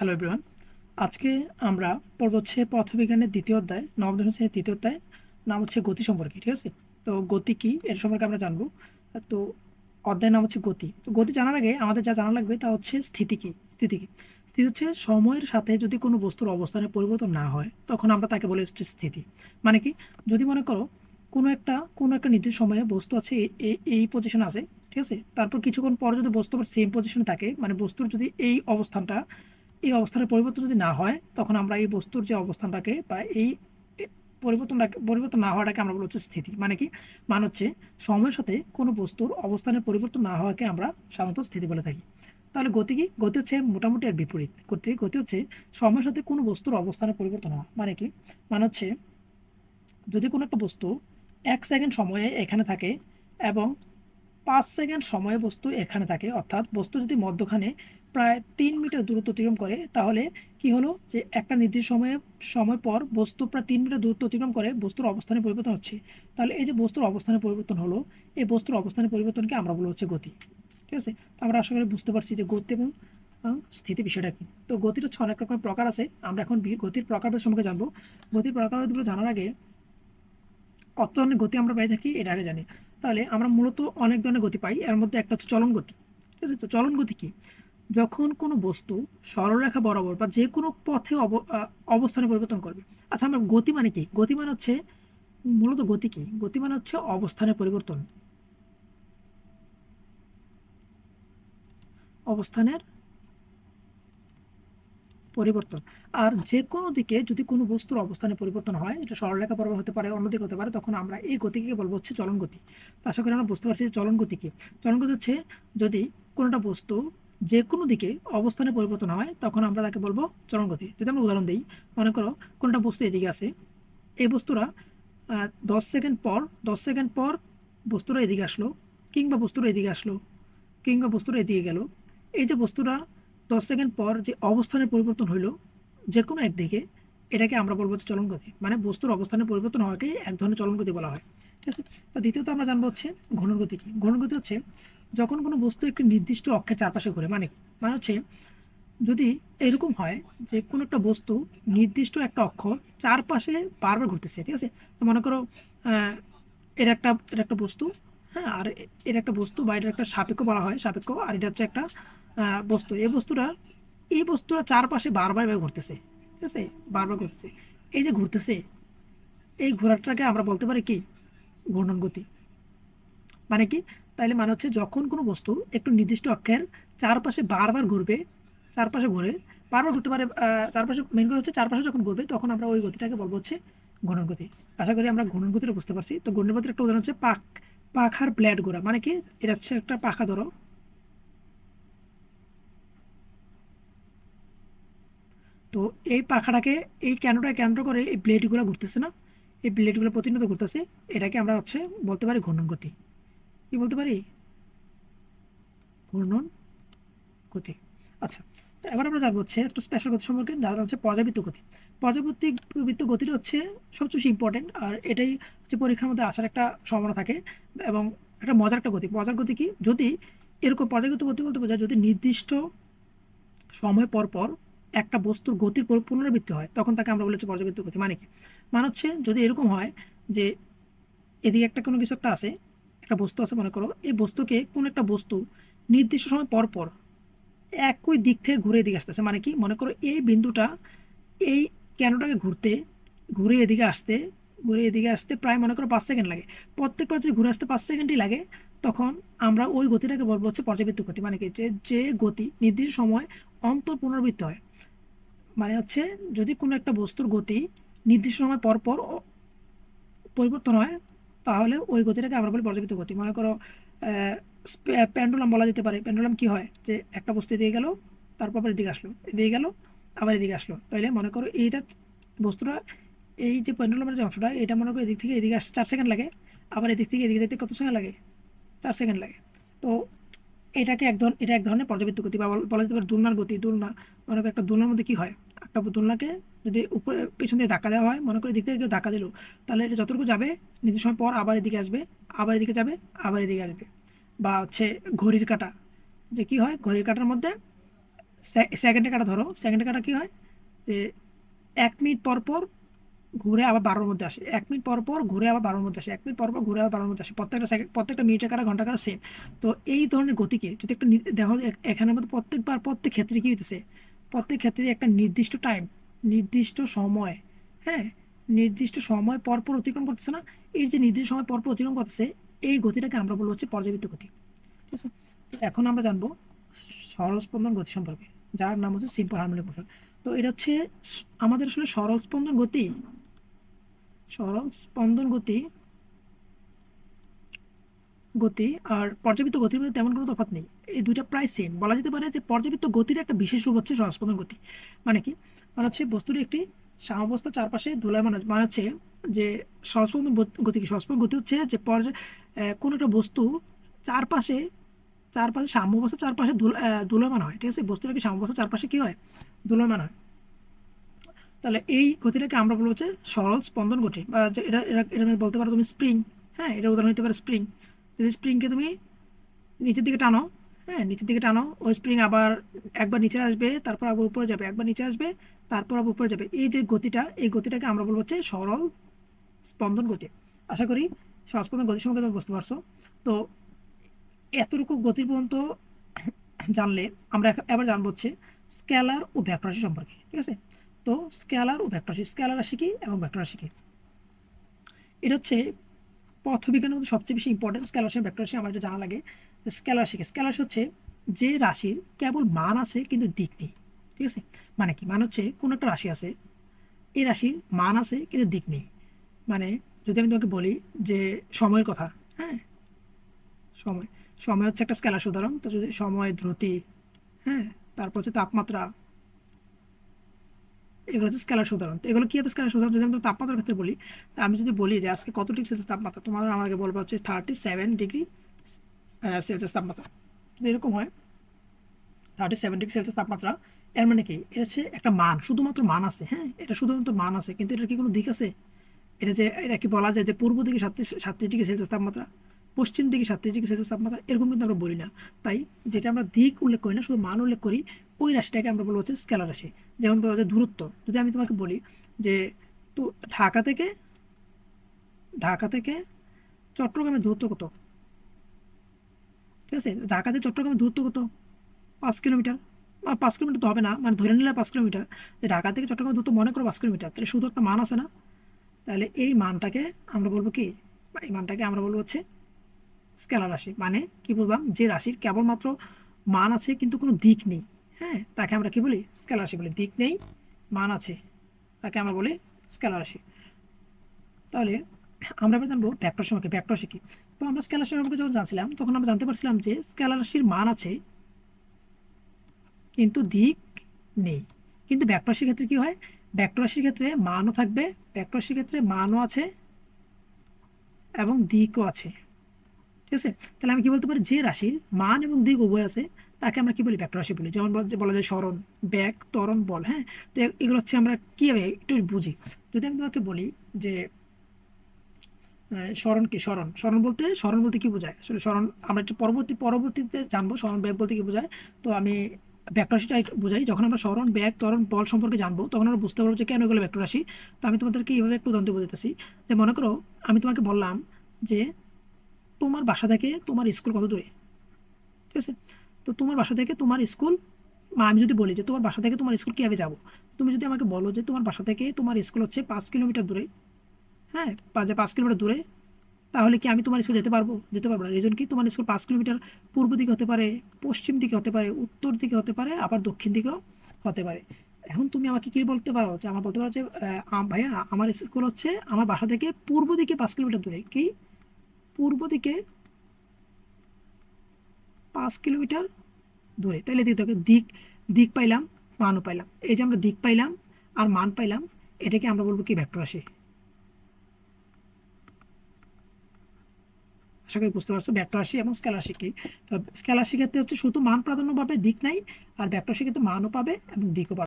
Hello everyone আজকে আমরা পড়ব হচ্ছে পথবিজ্ঞানের দ্বিতীয় অধ্যায়, নবম শ্রেণির তৃতীয় অধ্যায়। নাম হচ্ছে গতি সম্পর্কে, ঠিক আছে? তো গতি কি এর সম্পর্কে আমরা জানব। তো অধ্যায়ের নাম হচ্ছে গতি। তো গতি জানার আগে আমাদের যা জানা লাগবে তা হচ্ছে স্থিতি কি? স্থিতি কি? স্থিতি হচ্ছে সময়ের সাথে যদি কোনো বস্তুর অবস্থানে পরিবর্তন না হয়, তখন আমরা তাকে বলে হচ্ছে স্থিতি। মানে কি? যদি মনে করো কোনো একটা কোনো একটা নির্দিষ্ট সময়ে বস্তু আছে এই পজিশন আছে, ঠিক আছে? তারপর কিছুক্ষণ পর যদি বস্তু আবার সেম পজিশনে থাকে মানে বস্তুর যদি এই অবস্থানটা এই অবস্থানের পরিবর্তন যদি না হয়, তখন আমরা এই বস্তুর যে অবস্থানটাকে বা এই পরিবর্তনটাকে, পরিবর্তন না হওয়াটাকে আমরা বলি হচ্ছে স্থিতি। মানে কি? মানে হচ্ছে সময়ের সাথে কোনো বস্তুর অবস্থানের পরিবর্তন না হওয়াকে আমরা সাধারণত স্থিতি বলে থাকি। তাহলে গতি কি? গতি হচ্ছে মোটামুটি আর বিপরীত। গতি গতি হচ্ছে সময়ের সাথে কোনো বস্তুর অবস্থানের পরিবর্তন হওয়া। মানে কি? মানে হচ্ছে যদি কোনো একটা বস্তু এক সেকেন্ড সময়ে এখানে থাকে এবং পাঁচ সেকেন্ড সময়ে বস্তু এখানে থাকে, অর্থাৎ বস্তু যদি মধ্যখানে প্রায় তিন মিটার দূরত্ব অতিক্রম করে, তাহলে কি হলো? যে একটা নির্দিষ্ট সময়ে, সময় পর বস্তু প্রায় তিন মিটার দূরত্ব অতিক্রম করে বস্তুর অবস্থানের পরিবর্তন হচ্ছে। তাহলে এই যে বস্তুর অবস্থানের পরিবর্তন হলো, এই বস্তুর অবস্থানের পরিবর্তনকে আমরা বলব হচ্ছে গতি। ঠিক আছে? তো আমরা আশা করি বুঝতে পারছি যে গতি এবং স্থিতি বিষয়টা কি। তো গতির হচ্ছে অনেক রকমের প্রকার আছে। আমরা এখন গতির প্রকারভেদ সম্পর্কে জানব। গতির প্রকারভেদগুলো জানার আগে কত ধরনের গতি আমরা পাই থাকি, এটা আগে জানি। তাহলে আমরা মূলত অনেক ধরনের গতি পাই। এর মধ্যে একটা হচ্ছে চলন গতি। ঠিক আছে? তো চলন গতি কি? যখন কোনো বস্তু সরলরেখা বরাবর বা যে কোনো পথে অব- অবস্থানে পরিবর্তন করবে। আচ্ছা আমরা গতি মানে কি? গতি মানে হচ্ছে, মূলত গতি কি? গতি মানে হচ্ছে অবস্থানের পরিবর্তন। অবস্থানের পরিবর্তন। আর যে কোনো দিকে যদি কোনো বস্তুর অবস্থানে পরিবর্তন হয়, এটা সরলরেখা বরাবর হতে পারে, অন্যদিকে হতে পারে, তখন আমরা এই গতিকে বলব হচ্ছে চলন গতি। আশা করি আমরা বুঝতে পারছি যে চলন গতি কি? চলন গতি হচ্ছে যদি কোনোটা বস্তু যে কোনো দিকে অবস্থানে পরিবর্তন হয়, তখন আমরা তাকে বলব চরম গতি যদি আমরা উদাহরণ দিই, মনে করো কোনোটা বস্তু এদিকে আসে এই বস্তুরা দশ সেকেন্ড পর, দশ সেকেন্ড পর বস্তুরা এদিকে আসলো, কিংবা বস্তুরা এদিকে আসলো, কিংবা বস্তুরা এদিকে গেল, এই যে বস্তুরা দশ সেকেন্ড পর যে অবস্থানের পরিবর্তন হইল যে কোনো একদিকে এটাকে আমরা বলব হচ্ছে চলন গতি। মানে বস্তুর অবস্থানের পরিবর্তন হওয়াকে এক ধরনের চলন গতি বলা হয়। ঠিক আছে? তো দ্বিতীয়ত আমরা জানব হচ্ছে ঘূর্ণন গতি কি। ঘূর্ণন গতি হচ্ছে যখন কোনো বস্তু একটি নির্দিষ্ট অক্ষের চারপাশে ঘুরে মানে মানে হচ্ছে যদি এরকম হয় যে কোনো একটা বস্তু নির্দিষ্ট একটা অক্ষর চারপাশে বারবার ঘুরতেছে, ঠিক আছে? তো মনে করো এটা একটা এটা একটা বস্তু হ্যাঁ আর এটা একটা বস্তু বা এটা একটা সাপেক্ষ বলা হয়, সাপেক্ষ, আর এটা হচ্ছে একটা বস্তু। এই বস্তুটা এই বস্তুটা চারপাশে বারবার ঘুরতেছে। ঠিক আছে? বারবার ঘুরতেছে। এই যে ঘুরতেছে, এই ঘোরাটাকে আমরা বলতে পারি কি? ঘূর্ণন গতি। মানে কি? তাইলে মানে হচ্ছে যখন কোনো বস্তু একটু নির্দিষ্ট অক্ষের চারপাশে বারবার ঘুরবে, চারপাশে ঘুরে, বারবার ঘুরতে পারে চারপাশে মেন কথা হচ্ছে চারপাশে যখন ঘুরবে, তখন আমরা ওই গতিটাকে বলব হচ্ছে ঘূর্ণন গতি। আশা করি আমরা ঘূর্ণন গতিটা বুঝতে পারছি। তো ঘূর্ণন গতির একটা উদাহরণ হচ্ছে পাখ পাখার ব্লেড ঘোরা। মানে কি? এটা হচ্ছে একটা পাখা ধরো। তো এই পাখাটাকে, এই ক্যানোটা কেন্দ্র করে এই ব্লেডগুলো ঘুরতেছে না? এই ব্লেডগুলো প্রতিনিয়ত ঘুরতেছে। এটাকে আমরা হচ্ছে বলতে পারি ঘূর্ণন গতি। কি বলতে পারি? ঘূর্ণন গতি। আচ্ছা এবার আমরা জানব হচ্ছে একটা স্পেশাল গতি সম্পর্কে যারা হচ্ছে পর্যাবৃত্ত গতি। পর্যাবৃত্তিক বৃত্ত গতিটা হচ্ছে সবচেয়ে বেশি ইম্পর্টেন্ট আর এটাই হচ্ছে পরীক্ষার মধ্যে আসার একটা সম্ভাবনা থাকে এবং একটা মজার একটা গতি। মজার গতি কি? যদি এরকম পর্যাবৃত্ত গতি বলতে বোঝায় যদি নির্দিষ্ট সময় পর পর একটা বস্তুর গতির পুনর- পুনরাবৃত্তি হয়, তখন তাকে আমরা বলেছি পর্যাবৃত্ত গতি। মানে কি? মানে হচ্ছে যদি এরকম হয় যে এদিকে একটা কোনো কিছু একটা আছে, একটা বস্তু আছে মনে করো, এই বস্তুকে কোন একটা বস্তু নির্দিষ্ট সময় পর পর একই দিক থেকে ঘুরে এদিকে আসতেছে। মানে কি? মনে করো এই বিন্দুটা এই কেনটাকে ঘুরতে, ঘুরে এদিকে আসতে, ঘুরে এদিকে আসতে প্রায় মনে করো পাঁচ সেকেন্ড লাগে। প্রত্যেকবার যদি ঘুরে আসতে পাঁচ সেকেন্ডই লাগে, তখন আমরা ওই গতিটাকে বলব হচ্ছে পর্যাবৃত্ত গতি। মানে কি? যে যে গতি নির্দিষ্ট সময় অন্তর পুনরাবৃত্তি হয় মানে হচ্ছে যদি কোনো একটা বস্তুর গতি নির্দিষ্ট সময় পর পর পরিবর্তন হয়, তাহলে ওই গতিটাকে আমরা বলি পর্যাবৃত্ত গতি। মনে করো প্যান্ডুলাম বলা যেতে পারে। প্যান্ডুলাম কি হয়? যে একটা বস্তু এদিকে গেল, তারপর এদিকে আসলো। এদিকে গেল, আবার এদিকে আসলো। তাইলে মনে করো এইটা বস্তুটা, এই যে প্যান্ডুলামের যে অংশটা, এটা মনে করো এদিক থেকে এদিকে আসতে চার সেকেন্ড লাগে। আবার এদিক থেকে এদিকে যেতে কত সেকেন্ড লাগে? চার সেকেন্ড লাগে। তো এটাকে এক ধরনের, এটা এক ধরনের পর্যাবৃত্ত গতি বা বলা যেতে পারে দুলনার গতি। দুলনা, মনে করো একটা দুলনার মধ্যে কি হয়? একটা দুলনাকে যদি উপরে, পেছন দিয়ে ধাক্কা দেওয়া হয়, মনে করো এদিক থেকে কেউ ধাক্কা দিল, তাহলে এটা যতটুকু যাবে, নির্দিষ্ট সময় পর আবার এদিকে আসবে, আবার এদিকে যাবে, আবার এদিকে আসবে। বা হচ্ছে ঘড়ির কাঁটা, যে কি হয়? ঘড়ির কাঁটার মধ্যে সেকেন্ডে কাটা ধরো সেকেন্ডে কাটা কি হয়? যে এক মিনিট পর পর ঘুরে আবার বারোর মধ্যে আসে। এক মিনিট পর পর ঘুরে আবার বারোর মধ্যে আসে। এক মিনিট পর পর ঘুরে আবার বারোর মধ্যে আসে। প্রত্যেকটা সেকেন্ড প্রত্যেকটা মিনিটে কাটা ঘণ্টা কাটা সেম তো এই ধরনের গতিকে যদি একটা দেখো এখানের মধ্যে প্রত্যেকবার প্রত্যেক ক্ষেত্রে কি হইতেছে? প্রত্যেক ক্ষেত্রে একটা নির্দিষ্ট টাইম নির্দিষ্ট সময় হ্যাঁ? নির্দিষ্ট সময় পর পর অতিক্রম করতেছে না? এই যে নির্দিষ্ট সময় পর পর অতিক্রম করতেছে, এই গতিটাকে আমরা বলব হচ্ছে পর্যাবৃত্ত গতি। ঠিক আছে? এখন আমরা জানব সরল স্পন্দন গতি সম্পর্কে, যার নাম হচ্ছে সিম্পল হারমোনিক মোশন তো এটা হচ্ছে আমাদের আসলে সরল স্পন্দন গতি সরল স্পন্দন গতি গতি আর পর্যাবৃত্ত গতির মধ্যে তেমন কোনো তফাৎ নেই। এই দুইটা প্রায় সেম বলা যেতে পারে যে পর্যাবৃত্ত গতির একটা বিশেষ রূপ হচ্ছে সরল গতি। মানে কি? মানে হচ্ছে বস্তুর একটি সাম্যাবস্থা চারপাশে দোলায়মান আছে। মানে হচ্ছে যে সরস্পন্দন গতি কি? সরস্পন্দন গতি হচ্ছে যে পর্যায় কোনো একটা বস্তু চারপাশে চারপাশে সাম্যাবস্থা চারপাশে দুল- আহ, হয়। ঠিক আছে? বস্তুর একটি সাম্যাবস্থা চারপাশে কি হয়? দোলায়মান হয়। তাহলে এই গতিটাকে আমরা বলব হচ্ছে সরল স্পন্দন গতি, বা এটা এটা এটা বলতে পারো তুমি স্প্রিং হ্যাঁ এটা উদাহরণ হতে পারে স্প্রিং যদি স্প্রিংকে তুমি নিচের দিকে টানো হ্যাঁ নিচের দিকে টানো, ওই স্প্রিং আবার একবার নিচে আসবে, তারপর আবার উপরে যাবে, একবার নিচে আসবে, তারপর আবার উপরে যাবে। এই যে গতিটা, এই গতিটাকে আমরা বলব হচ্ছে সরল স্পন্দন গতি। আশা করি সরল স্পন্দন গতি সম্পর্কে তুমি বুঝতে পারছ। তো এতটুকু গতির পর্যন্ত জানলে আমরা এবার জানব হচ্ছে স্কেলার ও ভেক্টর রাশি সম্পর্কে, ঠিক আছে? তো স্কেলার ও ভেক্টর রাশি স্কেলার রাশি কি এবং ভেক্টর রাশি কি? এটা হচ্ছে পথবিজ্ঞানের মধ্যে সবচেয়ে বেশি ইম্পর্টেন্ট স্কেলার রাশি ভেক্টর রাশি, আমার এটা জানা লাগে স্কেলার রাশি কি? স্কেলার রাশি হচ্ছে যে রাশির কেবল মান আছে কিন্তু দিক নেই। ঠিক আছে? মানে কি? মানে হচ্ছে কোনো একটা রাশি আছে, এই রাশির মান আছে কিন্তু দিক নেই। মানে যদি আমি তোমাকে বলি যে সময়ের কথা হ্যাঁ? সময়। সময় হচ্ছে একটা স্কেলার উদাহরণ তো যদি সময়, দ্রুতি হ্যাঁ? তারপর হচ্ছে তাপমাত্রা এগুলো হচ্ছে স্কেলার তো এগুলো কি হবে স্কেলার উদাহরণ যদি আমি তাপমাত্রার ক্ষেত্রে বলি আমি যদি বলি যে আজকে কত ডিগ্রি সেলসিয়াস তাপমাত্রা? তোমার আমাকে বলবে হচ্ছে থার্টি সেভেন ডিগ্রি সেলসিয়াস তাপমাত্রা। যদি এরকম হয় থার্টি সেভেন ডিগ্রি সেলসিয়াস তাপমাত্রা, এর মানে কি? এটা হচ্ছে একটা মান, শুধুমাত্র মান আছে হ্যাঁ? এটা শুধুমাত্র মান আছে, কিন্তু এটার কি কোনো দিক আছে? এটা যে, এটা কি বলা যায় যে পূর্ব দিকে সাতত্রিশ সাতত্রিশ ডিগ্রি সেলসিয়াস তাপমাত্রা? পশ্চিম দিকে সাতত্রিশ ডিগ্রি সেলসিয়াস তাপমাত্রা, এরকম কিন্তু আমরা বলি না। তাই যেটা আমরা দিক উল্লেখ করি না, শুধু মান উল্লেখ করি, ওই রাশিটাকে আমরা বলব হচ্ছে স্কেলার রাশি। যেমন বলা দূরত্ব। যদি আমি তোমাকে বলি যে তো ঢাকা থেকে ঢাকা থেকে চট্টগ্রামের দূরত্ব কত? ঠিক আছে? ঢাকা থেকে চট্টগ্রামের দূরত্ব কত? পাঁচ কিলোমিটার। বা পাঁচ কিলোমিটার তো হবে না। মানে ধরে নিলে পাঁচ কিলোমিটার। যে ঢাকা থেকে চট্টগ্রাম দূরত্ব মনে করো পাঁচ কিলোমিটার, তাহলে শুধু একটা মান আছে না? তাহলে এই মানটাকে আমরা বলব কি? এই মানটাকে আমরা বলব হচ্ছে স্কেলার রাশি। মানে কি বুঝলাম? যে রাশির কেবলমাত্র মান আছে, কিন্তু কোনো দিক নেই। হ্যাঁ? তাকে আমরা কি বলি? স্কেলার রাশি বলি। দিক নেই, মান আছে। তাকে আমরা বলি স্কেলার রাশি। তাহলে আমরা এবার জানব ভেক্টর সম্পর্কে ভেক্টর শিখি তো আমরা স্কেলার রাশি সম্পর্কে যখন জানছিলাম, তখন আমরা জানতে পারছিলাম যে স্কেলার রাশির মান আছে, কিন্তু দিক নেই। কিন্তু ভেক্টর রাশির ক্ষেত্রে কি হয়? ভেক্টর রাশির ক্ষেত্রে মানও থাকবে, ভেক্টর রাশির ক্ষেত্রে মানও আছে এবং দিকও আছে। ঠিক আছে? তাহলে আমি কি বলতে পারি? যে রাশির মান এবং দিক উভয় আছে, তাকে আমরা কি বলি? ভেক্টর রাশি বলি। যেমন বল- যায় স্মরণ, ব্যাগ, ত্বরণ, বল হ্যাঁ? তো এগুলো হচ্ছে আমরা কীভাবে একটু বুঝি। যদি আমি তোমাকে বলি যে স্মরণ কি? স্মরণ। স্মরণ বলতে স্মরণ বলতে কি বোঝায়? আসলে স্মরণ, আমরা একটু পরবর্তী পরবর্তীতে জানব স্মরণ, ব্যাগ বলতে কি বোঝায়। তো আমি ভেক্টর রাশিটা বোঝাই। যখন আমরা স্মরণ, ব্যাগ তরণ বল সম্পর্কে জানব, তখন আমরা বুঝতে পারব যে কেন এগুলো ভেক্টর তো আমি তোমাদেরকে এইভাবে একটু উদাহরণ বোঝাতেছি যে মনে করো, আমি তোমাকে বললাম যে তোমার বাসা থেকে তোমার স্কুল কত দূরে? ঠিক আছে? তো তোমার বাসা থেকে তোমার স্কুল আমি যদি বলি যে তোমার বাসা থেকে তোমার স্কুল কীভাবে যাব? তুমি যদি আমাকে বলো যে তোমার বাসা থেকে তোমার স্কুল হচ্ছে পাঁচ কিলোমিটার দূরে হ্যাঁ পা- যে পাঁচ কিলোমিটার দূরে, তাহলে কি আমি তোমার স্কুল যেতে পারব? যেতে পারব না। রিজন কি? তোমার স্কুল পাঁচ কিলোমিটার পূর্ব দিকে হতে পারে, পশ্চিম দিকে হতে পারে, উত্তর দিকে হতে পারে, আবার দক্ষিণ দিকেও হতে পারে। এখন তুমি আমাকে কি বলতে পারো? যে আমার বলতে পারো যে ভাইয়া, আমার স্কুল হচ্ছে আমার বাসা থেকে পূর্ব দিকে পাঁচ কিলোমিটার দূরে। কি? পূর্ব দিকে পাঁচ কিলোমিটার দূরে। দিতে হবে, দিক দিক পাইলাম, মানও পাইলাম। এই যে আমরা দিক পাইলাম আর মান পাইলাম, এটাকে আমরা বলব কি ভেক্টর রাশি? আশা করি বুঝতে পারছ, ভেক্টর রাশি এবং স্কেলার কি? তো স্কেলার রাশি হচ্ছে শুধু মান প্রাধান্য পাবে দিক নাই, আর ভেক্টর রাশি ক্ষেত্রে মানও পাবে এবং দিকও পাবে।